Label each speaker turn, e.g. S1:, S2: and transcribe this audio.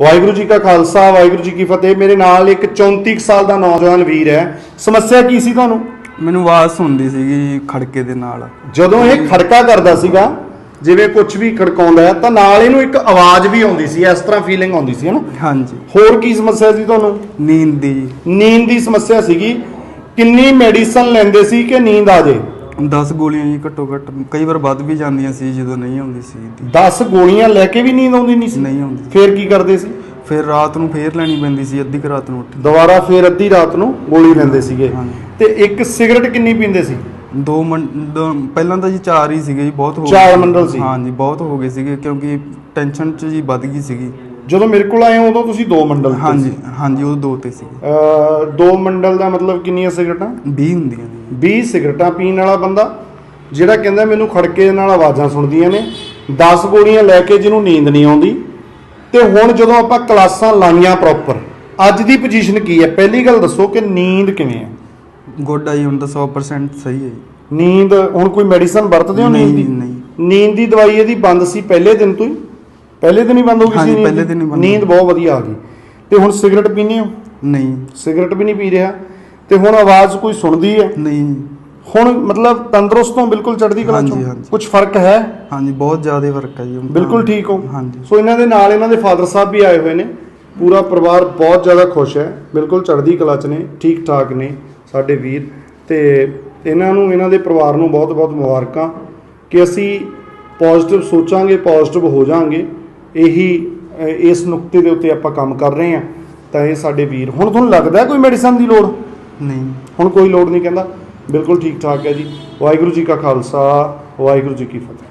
S1: ਵਾਹਿਗੁਰੂ ਜੀ ਕਾ ਖਾਲਸਾ ਵਾਹਿਗੁਰੂ ਜੀ ਕੀ ਫਤਿਹ। ਮੇਰੇ ਨਾਲ ਇੱਕ 34 ਕੁ ਸਾਲ ਦਾ ਨੌਜਵਾਨ ਵੀਰ ਹੈ। ਸਮੱਸਿਆ ਕੀ ਸੀ ਤੁਹਾਨੂੰ?
S2: ਮੈਨੂੰ ਆਵਾਜ਼ ਸੁਣਦੀ ਸੀਗੀ ਖੜਕੇ ਦੇ ਨਾਲ।
S1: ਜਦੋਂ ਇਹ ਖੜਕਾ ਕਰਦਾ ਸੀਗਾ ਜਿਵੇਂ ਕੁਝ ਵੀ ਖੜਕਾਉਂਦਾ ਹੈ ਤਾਂ ਨਾਲ ਇਹਨੂੰ ਇੱਕ ਆਵਾਜ਼ ਵੀ ਆਉਂਦੀ ਸੀ ਇਸ ਤਰ੍ਹਾਂ ਫੀਲਿੰਗ ਆਉਂਦੀ ਸੀ ਹਨਾ
S2: ਹਾਂਜੀ।
S1: ਹੋਰ ਕੀ ਸਮੱਸਿਆ ਸੀ ਤੁਹਾਨੂੰ?
S2: ਨੀਂਦ ਦੀ
S1: ਨੀਂਦ ਦੀ ਸਮੱਸਿਆ ਸੀਗੀ। ਕਿੰਨੀ ਮੈਡੀਸਨ ਲੈਂਦੇ ਸੀ ਕਿ ਨੀਂਦ ਆ ਜੇ?
S2: 10 ਗੋਲੀਆਂ ਜੀ ਘੱਟੋ ਘੱਟ ਕਈ ਵਾਰ ਵੱਧ ਵੀ ਜਾਂਦੀਆਂ ਸੀ ਜਦੋਂ ਨਹੀਂ ਆਉਂਦੀ ਸੀ ਦੀ
S1: 10 ਗੋਲੀਆਂ ਲੈ ਕੇ ਵੀ ਨੀਂਦ ਆਉਂਦੀ ਨਹੀਂ ਸੀ?
S2: ਨਹੀਂ ਆਉਂਦੀ।
S1: ਫੇਰ ਕੀ ਕਰਦੇ ਸੀ?
S2: ਫਿਰ ਰਾਤ ਨੂੰ ਫੇਰ ਲੈਣੀ ਪੈਂਦੀ ਸੀ ਅੱਧੀ ਰਾਤ ਨੂੰ ਉੱਠ
S1: ਦੁਬਾਰਾ ਫੇਰ ਅੱਧੀ ਰਾਤ ਨੂੰ ਗੋਲੀ ਲੈਂਦੇ ਸੀਗੇ। ਤੇ ਇੱਕ ਸਿਗਰਟ ਕਿੰਨੀ ਪੀਂਦੇ ਸੀ?
S2: ਦੋ ਪਹਿਲਾਂ ਤਾਂ ਜੀ ਚਾਰ ਹੀ ਸੀਗੇ ਜੀ ਬਹੁਤ ਹੋ
S1: ਚਾਰ
S2: ਗਏ
S1: ਮੰਡਲ ਸੀ।
S2: ਹਾਂਜੀ ਬਹੁਤ ਹੋ ਗਏ ਸੀਗੇ ਕਿਉਂਕਿ ਟੈਨਸ਼ਨ ਚ ਜੀ ਵੱਧ ਗਈ ਸੀਗੀ।
S1: ਜਦੋਂ ਮੇਰੇ ਕੋਲ ਆਏ ਉਦੋਂ ਤੁਸੀਂ ਦੋ ਮੰਡਲ
S2: ਹਾਂਜੀ
S1: ਸੀ।
S2: ਹਾਂਜੀ ਉਹ ਦੋ ਤੇ ਸੀਗੇ।
S1: ਅਹ ਦੋ ਮੰਡਲ ਦਾ ਮਤਲਬ ਕਿੰਨੀਆਂ ਸਿਗਰਟਾਂ?
S2: 20 ਹੁੰਦੀਆਂ ਜੀ
S1: 20 ਸਿਗਰਟਾਂ ਪੀਣ ਵਾਲਾ ਬੰਦਾ ਜਿਹੜਾ ਕਹਿੰਦਾ ਮੈਨੂੰ ਖੜਕੇ ਨਾਲ ਆਵਾਜ਼ਾਂ ਸੁਣਦੀਆਂ ਨੇ 10 ਗੋਲੀਆਂ ਲੈ ਕੇ ਜਿਹਨੂੰ ਨੀਂਦ ਨਹੀਂ ਆਉਂਦੀ ਤੇ ਹੁਣ ਜਦੋਂ ਆਪਾਂ ਕਲਾਸਾਂ ਲਾਈਆਂ ਪ੍ਰੋਪਰ ਅੱਜ ਦੀ ਪੋਜੀਸ਼ਨ ਕੀ ਹੈ? ਪਹਿਲੀ ਗੱਲ ਦੱਸੋ ਕਿ ਨੀਂਦ ਕਿਵੇਂ ਹੈ?
S2: ਗੁੱਡ ਆਈ ਹੁਣ ਤਾਂ 100% ਸਹੀ ਹੈ ਜੀ।
S1: ਨੀਂਦ ਹੁਣ ਕੋਈ ਮੈਡੀਸਨ ਵਰਤਦੇ ਹੋ ਨੀਂਦ ਦੀ?
S2: ਨਹੀਂ।
S1: ਨੀਂਦ ਦੀ ਦਵਾਈ ਇਹਦੀ ਬੰਦ ਸੀ ਪਹਿਲੇ ਦਿਨ ਤੋਂ ਹੀ? ਪਹਿਲੇ ਦਿਨ ਹੀ ਬੰਦ ਹੋ ਗਈ ਸੀ
S2: ਹਾਂਜੀ,
S1: ਨੀਂਦ।
S2: ਪਹਿਲੇ? ਦਿਨ ਹੀ ਬੰਦ
S1: ਨੀਂਦ ਬਹੁਤ ਵਧੀਆ ਆ ਗਈ। ਤੇ ਹੁਣ ਸਿਗਰਟ ਪੀਂਦੇ ਹੋ?
S2: ਨਹੀਂ।
S1: ਸਿਗਰਟ ਵੀ ਨਹੀਂ ਪੀ ਰਿਹਾ। ਤੇ ਹੁਣ ਆਵਾਜ਼ ਕੋਈ ਸੁਣਦੀ ਹੈ?
S2: ਨਹੀਂ।
S1: ਹੁਣ ਮਤਲਬ ਤੰਦਰੁਸਤ ਹੋ ਬਿਲਕੁਲ ਚੜ੍ਹਦੀ ਕਲਾ ਚੋਂ
S2: ਹਾਂਜੀ।
S1: ਕੁਝ ਫ਼ਰਕ ਹੈ?
S2: ਹਾਂਜੀ ਬਹੁਤ ਜ਼ਿਆਦਾ ਫ਼ਰਕ ਹੈ ਜੀ ਹੁਣ ਤਾਂ।
S1: ਬਿਲਕੁਲ ਠੀਕ ਹੋ।
S2: ਹਾਂਜੀ।
S1: ਸੋ ਇਹਨਾਂ ਦੇ ਨਾਲ ਇਹਨਾਂ ਦੇ ਫਾਦਰ ਸਾਹਿਬ ਵੀ ਆਏ ਹੋਏ ਨੇ। ਪੂਰਾ ਪਰਿਵਾਰ ਬਹੁਤ ਜ਼ਿਆਦਾ ਖੁਸ਼ ਹੈ। ਬਿਲਕੁਲ ਚੜ੍ਹਦੀ ਕਲਾ ਚ ਨੇ ਠੀਕ ਠਾਕ ਨੇ ਸਾਡੇ ਵੀਰ। ਤੇ ਇਹਨਾਂ ਨੂੰ ਇਹਨਾਂ ਦੇ ਪਰਿਵਾਰ ਨੂੰ ਬਹੁਤ ਬਹੁਤ ਮੁਬਾਰਕਾਂ ਕਿ ਅਸੀਂ ਪੋਜ਼ਿਟਿਵ ਸੋਚਾਂਗੇ ਪੋਜ਼ਿਟਿਵ ਹੋ ਜਾਾਂਗੇ। ਇਹੀ ਇਸ ਨੁਕਤੇ ਦੇ ਉੱਤੇ ਆਪਾਂ ਕੰਮ ਕਰ ਰਹੇ ਹਾਂ। ਤਾਂ ਇਹ ਸਾਡੇ ਵੀਰ। ਹੁਣ ਤੁਹਾਨੂੰ ਲੱਗਦਾ ਕੋਈ ਮੈਡੀਸਨ ਦੀ ਲੋੜ?
S2: ਨਹੀਂ।
S1: ਹੁਣ ਕੋਈ ਲੋੜ ਨਹੀਂ ਕਹਿੰਦਾ। ਬਿਲਕੁਲ ਠੀਕ ਠਾਕ ਹੈ ਜੀ। ਵਾਹਿਗੁਰੂ ਜੀ ਕਾ ਖਾਲਸਾ ਵਾਹਿਗੁਰੂ ਜੀ ਕੀ ਫਤਿਹ।